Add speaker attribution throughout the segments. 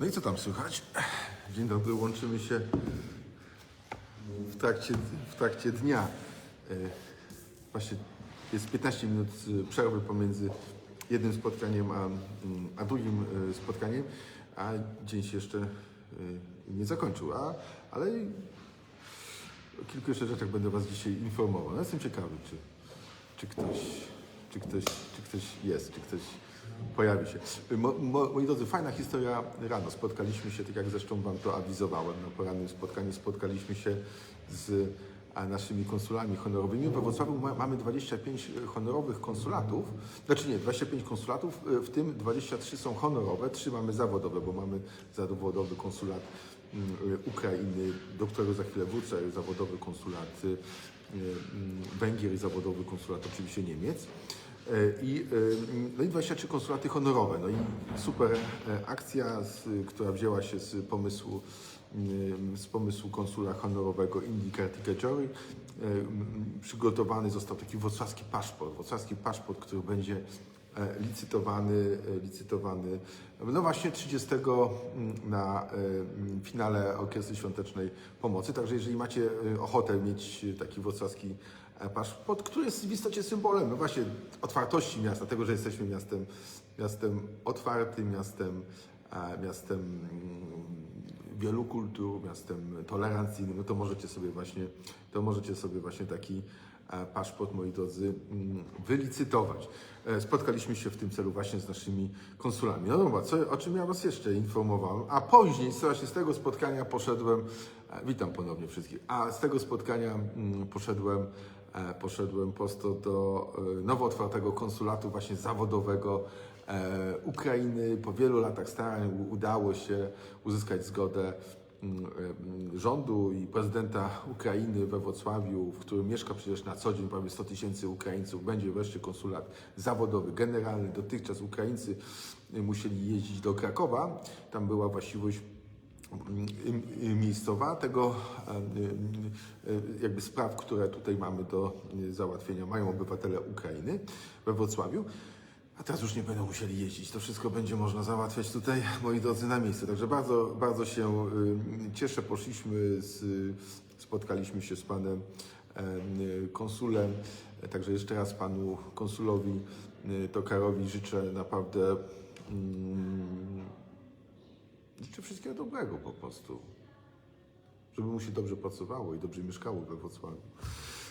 Speaker 1: No i co tam słychać? Dzień dobry, łączymy się w trakcie, w trakcie dnia. E, Właśnie jest 15 minut przerwy pomiędzy jednym spotkaniem a, mm, a drugim e, spotkaniem, a dzień się jeszcze e, nie zakończył. A, ale o kilku jeszcze rzeczach będę Was dzisiaj informował. No, jestem ciekawy, czy, czy, ktoś, czy, ktoś, czy ktoś jest, czy ktoś pojawi się. Mo, mo, moi drodzy, fajna historia rano. Spotkaliśmy się, tak jak zresztą Wam to awizowałem na porannym spotkaniu, spotkaliśmy się z naszymi konsulami honorowymi. We Wrocławiu ma, mamy 25 honorowych konsulatów, znaczy nie, 25 konsulatów, w tym 23 są honorowe, 3 mamy zawodowe, bo mamy zawodowy konsulat mm, Ukrainy, do którego za chwilę wrócę, zawodowy konsulat y, y, Węgier i zawodowy konsulat oczywiście Niemiec. E, I, y, no i 23 konsulaty honorowe. No i super e, akcja, która wzięła się z pomysłu, z pomysłu konsula honorowego Indii Kartikejory. Przygotowany został taki wrocławski paszport. Wrocławski paszport, który będzie e, licytowany, e, licytowany no właśnie 30 na e, finale Orkiestry Świątecznej Pomocy. Także jeżeli macie e, ochotę mieć taki wrocławski e, paszport, który jest w istocie symbolem no właśnie otwartości miasta, tego, że jesteśmy miastem, miastem otwartym, miastem, e, miastem mm, wielu kultur, miastem tolerancyjnym, no to możecie sobie właśnie, to możecie sobie właśnie taki e, paszport, moi drodzy, mm, wylicytować. E, Spotkaliśmy się w tym celu właśnie z naszymi konsulami. No dobra, co, o czym ja Was jeszcze informowałem? A później, właśnie z tego spotkania poszedłem, e, witam ponownie wszystkich, a z tego spotkania mm, poszedłem, e, poszedłem prosto do e, nowo otwartego konsulatu właśnie zawodowego e, Ukrainy. Po wielu latach starań udało się uzyskać zgodę e, rządu i prezydenta Ukrainy we Wrocławiu, w którym mieszka przecież na co dzień prawie 100 tysięcy Ukraińców. Będzie wreszcie konsulat zawodowy, generalny. Dotychczas Ukraińcy musieli jeździć do Krakowa. Tam była właściwość miejscowa tego y, y, jakby spraw, które tutaj mamy do załatwienia, mają obywatele Ukrainy we Wrocławiu. A teraz już nie będą musieli jeździć. To wszystko będzie można załatwiać tutaj, moi drodzy, na miejscu. Także bardzo, bardzo się y, cieszę. Poszliśmy, z, spotkaliśmy się z panem konsulem. Także jeszcze raz panu konsulowi y, Tokarowi życzę naprawdę mm, życzę wszystkiego dobrego po prostu. Żeby mu się dobrze pracowało i dobrze mieszkało we Wrocławiu.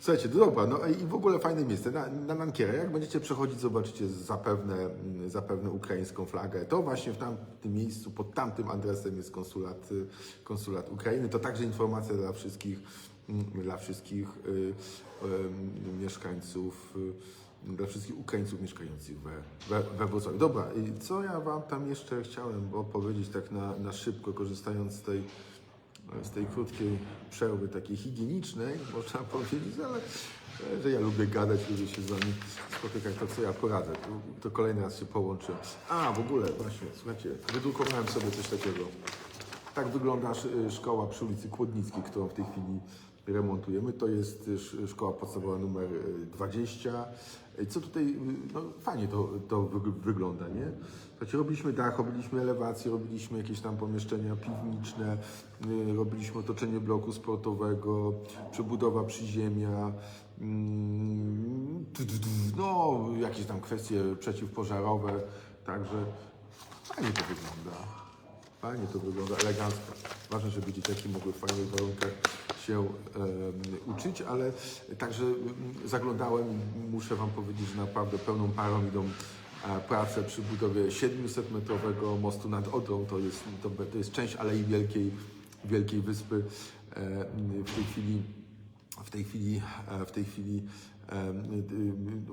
Speaker 1: Słuchajcie, dobra, no i w ogóle fajne miejsce. Na, na jak będziecie przechodzić, zobaczycie zapewne, mm, zapewne ukraińską flagę. To właśnie w tamtym miejscu, pod tamtym adresem jest konsulat, y, konsulat Ukrainy. To także informacja dla wszystkich, mm, dla wszystkich y, y, mieszkańców, y, dla wszystkich Ukraińców mieszkających we, we, we Wrocławiu. Dobra, i co ja Wam tam jeszcze chciałem opowiedzieć tak na, na szybko, korzystając z tej z tej krótkiej przerwy takiej higienicznej, można powiedzieć, ale że ja lubię gadać, lubię się z Wami spotykać, to co ja poradzę, to, to kolejny raz się połączę. A, w ogóle, właśnie, słuchajcie, wydrukowałem sobie coś takiego. Tak wygląda sz- szkoła przy ulicy Kłodnickiej, którą w tej chwili remontujemy. To jest y, sz- szkoła podstawowa numer y, 20. I Co tutaj, no fajnie to, to wy- wygląda, nie? Słuchajcie, robiliśmy dach, robiliśmy elewację, robiliśmy jakieś tam pomieszczenia piwniczne, y, robiliśmy otoczenie bloku sportowego, przebudowa przyziemia, mm, no jakieś tam kwestie przeciwpożarowe, także fajnie to wygląda. Fajnie to wygląda, elegancko. Ważne, żeby dzieciaki mogły w fajnych warunkach się em, uczyć, ale także mm, zaglądałem muszę Wam powiedzieć, że naprawdę pełną parą idą e, prace przy budowie 700-metrowego mostu nad Odrą. To jest, to, to jest część Alei Wielkiej, Wielkiej Wyspy. E, w tej chwili w tej chwili, e, w tej chwili e, y,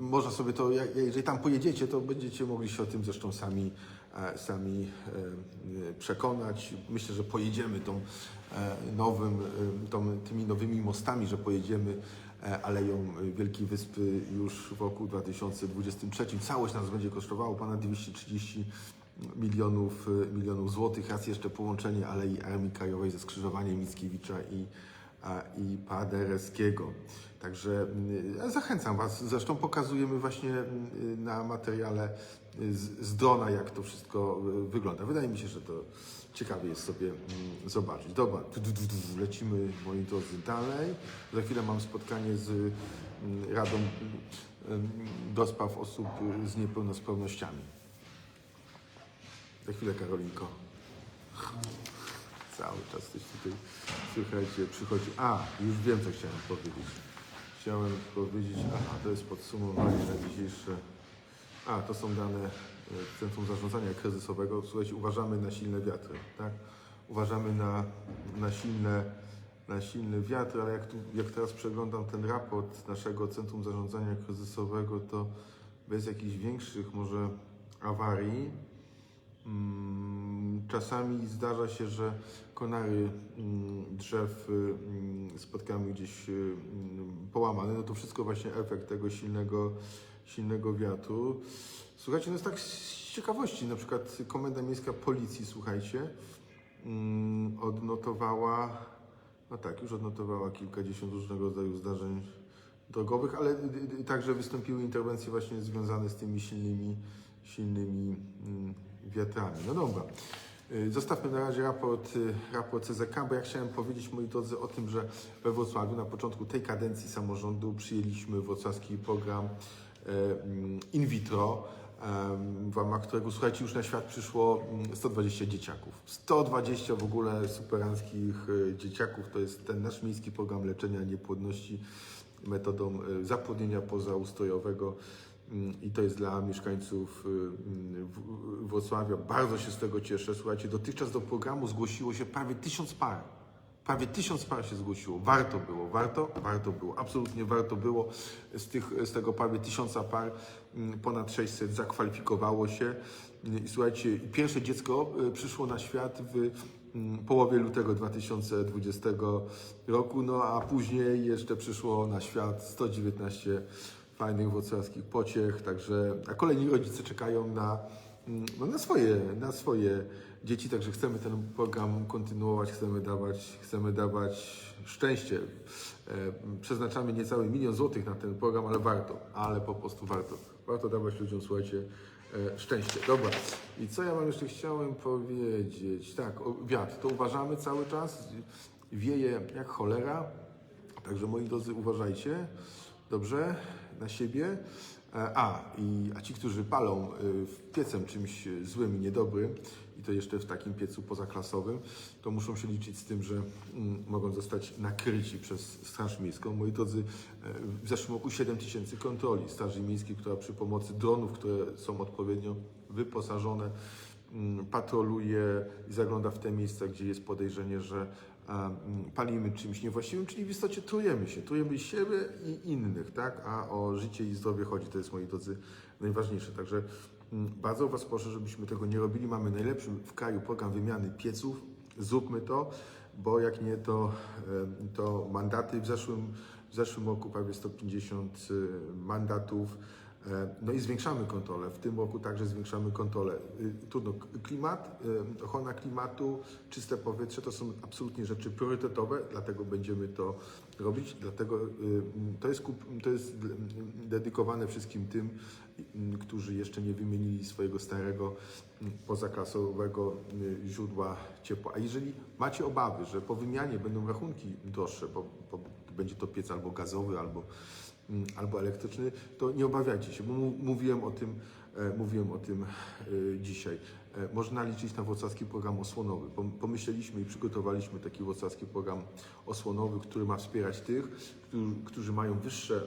Speaker 1: y, można sobie to, jeżeli tam pojedziecie, to będziecie mogli się o tym zresztą sami, e, sami e, przekonać. Myślę, że pojedziemy tą e, nowym, tą, tymi nowymi mostami, że pojedziemy e, Aleją Wielkiej Wyspy już w roku 2023. Całość nas będzie kosztowało ponad 230 milionów, milionów złotych. Raz jeszcze połączenie Alei Armii Krajowej ze skrzyżowaniem Mickiewicza i i Paderewskiego. Także mm, zachęcam Was. Zresztą pokazujemy właśnie mm, na materiale z, z drona, jak to wszystko y, wygląda. Wydaje mi się, że to ciekawie jest sobie mm, zobaczyć. Dobra, lecimy moi drodzy dalej. Za chwilę mam spotkanie z Radą do spraw osób y, z niepełnosprawnościami. Za chwilę Karolinko. Cały czas coś tutaj, słuchajcie, przychodzi. A, już wiem, co chciałem powiedzieć. Chciałem powiedzieć, aha, to jest podsumowanie na dzisiejsze. A, to są dane e, Centrum Zarządzania Kryzysowego. Słuchajcie, uważamy na silne wiatry, tak? Uważamy na, na, silne, na silny wiatr, ale jak, tu, jak teraz przeglądam ten raport naszego Centrum Zarządzania Kryzysowego, to bez jakichś większych może awarii, Czasami zdarza się, że konary mm, drzew mm, spotkamy gdzieś y, mm, połamane. No to wszystko właśnie efekt tego silnego, silnego wiatru. Słuchajcie, no jest tak z ciekawości, na przykład Komenda Miejska Policji, słuchajcie, mm, odnotowała, no tak, już odnotowała kilkadziesiąt różnego rodzaju zdarzeń drogowych, ale także wystąpiły interwencje właśnie związane z tymi silnymi, silnymi mm, wiatrami. No dobra. Y, Zostawmy na razie raport, y, raport CZK, bo ja chciałem powiedzieć, moi drodzy, o tym, że we Wrocławiu na początku tej kadencji samorządu przyjęliśmy wrocławski program e, mm, in vitro, w ramach którego, słuchajcie, już na świat przyszło mm, 120 dzieciaków. 120 w ogóle superanckich e, dzieciaków. To jest ten nasz miejski program leczenia niepłodności metodą zapłodnienia pozaustrojowego. I to jest dla mieszkańców y, W- Wrocławia. Bardzo się z tego cieszę. Słuchajcie, dotychczas do programu zgłosiło się prawie tysiąc par. Prawie tysiąc par się zgłosiło. Warto było, warto, warto było, absolutnie warto było. Z, tych, z tego prawie tysiąca par mm, ponad 600 zakwalifikowało się. I słuchajcie, pierwsze dziecko y, przyszło na świat w mm, połowie lutego 2020 roku, no a później jeszcze przyszło na świat 119 fajnych wrocławskich pociech, także a kolejni rodzice czekają na, mm, no, na, swoje, na swoje dzieci, także chcemy ten program kontynuować, chcemy dawać, chcemy dawać szczęście. E, Przeznaczamy niecały milion złotych na ten program, ale warto, ale po prostu warto. Warto dawać ludziom, słuchajcie, e, szczęście. Dobra, i co ja Wam jeszcze chciałem powiedzieć? Tak, wiatr, to uważamy cały czas, wieje jak cholera, także moi drodzy, uważajcie, dobrze, na siebie. E, A, i, a ci, którzy palą w piecem czymś złym i niedobrym, i to jeszcze w takim piecu pozaklasowym, to muszą się liczyć z tym, że mm, mogą zostać nakryci przez Straż Miejską. Moi drodzy, e, w zeszłym roku 7 tysięcy kontroli Straży Miejskiej, która przy pomocy dronów, które są odpowiednio wyposażone, patroluje i zagląda w te miejsca, gdzie jest podejrzenie, że mm, palimy czymś niewłaściwym, czyli w istocie trujemy się, trujemy siebie i innych, tak? A o życie i zdrowie chodzi, to jest moi drodzy najważniejsze. Także mm, bardzo Was proszę, żebyśmy tego nie robili. Mamy najlepszy w kraju program wymiany pieców, zróbmy to, bo jak nie, to, to mandaty w zeszłym, w zeszłym roku prawie 150 y, mandatów. E, No i zwiększamy kontrolę. W tym roku także zwiększamy kontrolę. Y, Trudno, klimat, y, ochrona klimatu, czyste powietrze to są absolutnie rzeczy priorytetowe, dlatego będziemy to robić. Dlatego y, to jest, to jest dedykowane wszystkim tym, którzy jeszcze nie wymienili swojego starego pozaklasowego źródła ciepła. A jeżeli macie obawy, że po wymianie będą rachunki droższe, bo, bo będzie to piec albo gazowy, albo albo elektryczny, to nie obawiajcie się, bo mówiłem o tym, e, mówiłem o tym e, dzisiaj. E, Można liczyć na wrocławski program osłonowy. Pom- Pomyśleliśmy i przygotowaliśmy taki wrocławski program osłonowy, który ma wspierać tych, którzy, mają wyższe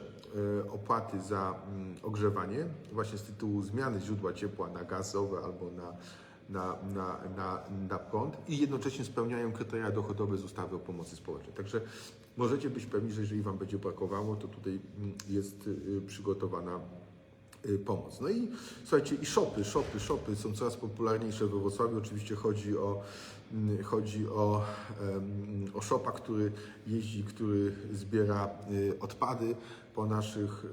Speaker 1: opłaty za mm, ogrzewanie, właśnie z tytułu zmiany źródła ciepła na gazowe albo na na, na, na, na prąd i jednocześnie spełniają kryteria dochodowe z ustawy o pomocy społecznej. Także możecie być pewni, że jeżeli Wam będzie brakowało, to tutaj mm, jest y, przygotowana y, pomoc. No i słuchajcie, i shopy, shopy, shopy są coraz popularniejsze we Wrocławiu. Oczywiście chodzi o, chodzi o, o shopa, który jeździ, który zbiera y, odpady po naszych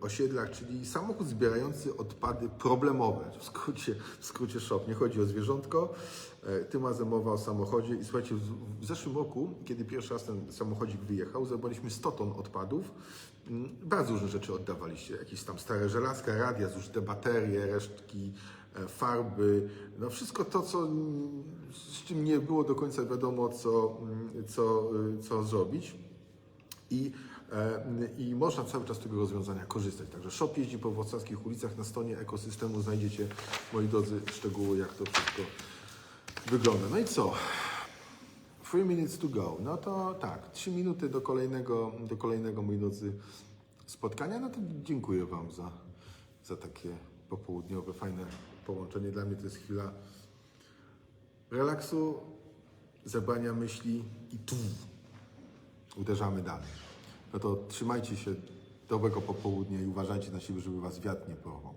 Speaker 1: osiedlach, czyli samochód zbierający odpady problemowe. W skrócie, w skrócie SHOP. Nie chodzi o zwierzątko, e, tym razem mowa o samochodzie. I słuchajcie, w, zeszłym roku, kiedy pierwszy raz ten samochodzik wyjechał, zebraliśmy 100 ton odpadów. Ym, Bardzo różne rzeczy oddawaliście. Jakieś tam stare żelazka, radia, zużyte baterie, resztki farby, no wszystko to, co, z czym nie było do końca wiadomo, co, mm, co, y, co zrobić. I, e, I można cały czas z tego rozwiązania korzystać. Także shop jeździ po wrocławskich ulicach. Na stronie ekosystemu znajdziecie, moi drodzy, szczegóły, jak to wszystko wygląda. No i co? Three minutes to go. No to tak, trzy minuty do kolejnego, do kolejnego, moi drodzy, spotkania. No to dziękuję Wam za, za takie popołudniowe, fajne połączenie. Dla mnie to jest chwila relaksu, zebrania myśli i tu uderzamy dalej. No to trzymajcie się dobrego popołudnia i uważajcie na siebie, żeby Was wiatr nie porwał.